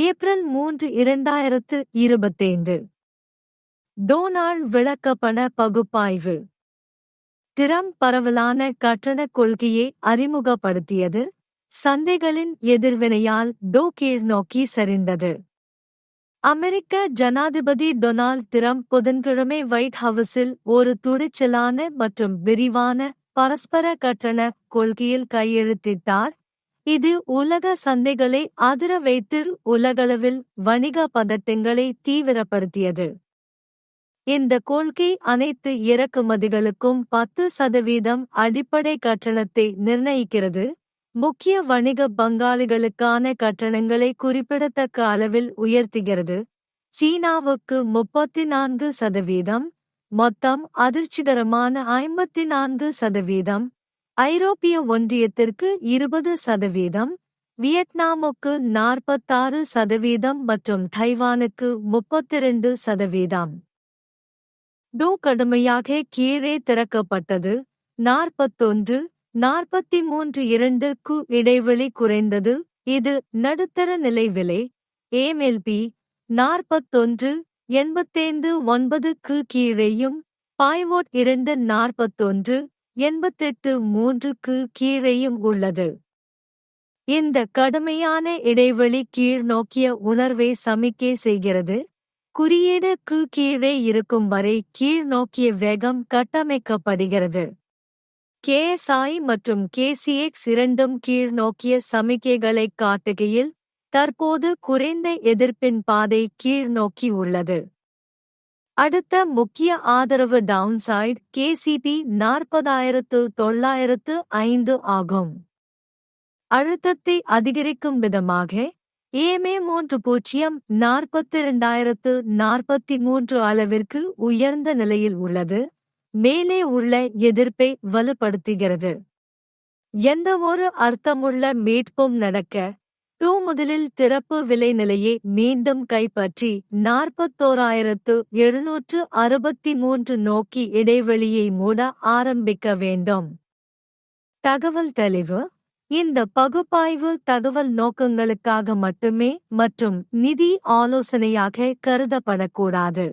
April மூன்று இரண்டாயிரத்து இருபத்தைந்து. டோனால்ட் விளக்கப்பட பகுப்பாய்வு. டிரம் பரவலான கட்டணக் கொள்கையை அறிமுகப்படுத்தியது சந்தைகளின் எதிர்வினையால் டோ கீழ் நோக்கி சரிந்தது. அமெரிக்க ஜனாதிபதி டொனால்ட் டிரம்ப் புதன்கிழமை ஒயிட் ஹவுஸில் ஒரு துணிச்சலான மற்றும் விரிவான பரஸ்பர கட்டண கொள்கையில் கையெழுத்திட்டார் இது உலக சந்தைகளை அதிர வைத்து உலகளவில் வணிக பதட்டங்களை தீவிரப்படுத்தியது. இந்த கொள்கை அனைத்து இறக்குமதிகளுக்கும் பத்து சதவீதம் அடிப்படை கட்டணத்தை நிர்ணயிக்கிறது. முக்கிய வணிக பங்காளிகளுக்கான கட்டணங்களை குறிப்பிடத்தக்க அளவில் உயர்த்துகிறது. சீனாவுக்கு முப்பத்தி நான்கு சதவீதம் மொத்தம் அதிர்ச்சிகரமான ஐம்பத்தி நான்கு சதவீதம் ஐரோப்பிய ஒன்றியத்திற்கு இருபது சதவீதம் வியட்நாமுக்கு நாற்பத்தாறு சதவீதம் மற்றும் தைவானுக்கு முப்பத்திரண்டு சதவீதம். டோ கடுமையாக கீழே திறக்கப்பட்டது நாற்பத்தொன்று நாற்பத்தி மூன்று இரண்டு கு இடைவெளி குறைந்தது இது நடுத்தர நிலை விலை ஏமெல்பி நாற்பத்தொன்று எண்பத்தைந்து ஒன்பதுக்கு கீழேயும் பாய்வோட் இரண்டு நாற்பத்தொன்று எண்பத்தெட்டு மூன்றுக்கு கீழேயும் உள்ளது. இந்த கடுமையான இடைவெளி கீழ் நோக்கிய உணர்வை சமிக்கை செய்கிறது. குறியீடுக்கு கீழே இருக்கும் வரை கீழ் நோக்கிய வேகம் கட்டமைக்கப்படுகிறது. கேஎஸ்ஐ மற்றும் கேசிஎக்ஸ் இரண்டும் கீழ் நோக்கிய சமிக்கைகளைக் காட்டுகையில் தற்போது குறைந்த எதிர்ப்பின் பாதை கீழ் நோக்கி உள்ளது. அடுத்த முக்கிய ஆதரவு டவுன்சைட் கேசிபி நாற்பதாயிரத்து தொள்ளாயிரத்து ஐந்து ஆகும். அழுத்தத்தை அதிகரிக்கும் விதமாக ஏமே மூன்று பூஜ்ஜியம் நாற்பத்தி இரண்டாயிரத்து நாற்பத்தி மூன்று அளவிற்கு உயர்ந்த நிலையில் உள்ளது. மேலே உள்ள எதிர்ப்பை வலுப்படுத்துகிறது. எந்தவொரு அர்த்தமுள்ள மீட்பும் நடக்க டூ முதலில் திறப்பு விலை நிலையை மீண்டும் கைப்பற்றி நாற்பத்தோராயிரத்து எழுநூற்று அறுபத்தி மூன்று நோக்கி இடைவெளியை மூட ஆரம்பிக்க வேண்டும். தகவல் தெளிவு. இந்த பகுப்பாய்வு தகவல் நோக்கங்களுக்காக மட்டுமே மற்றும் நிதி ஆலோசனையாக கருதப்படக்கூடாது.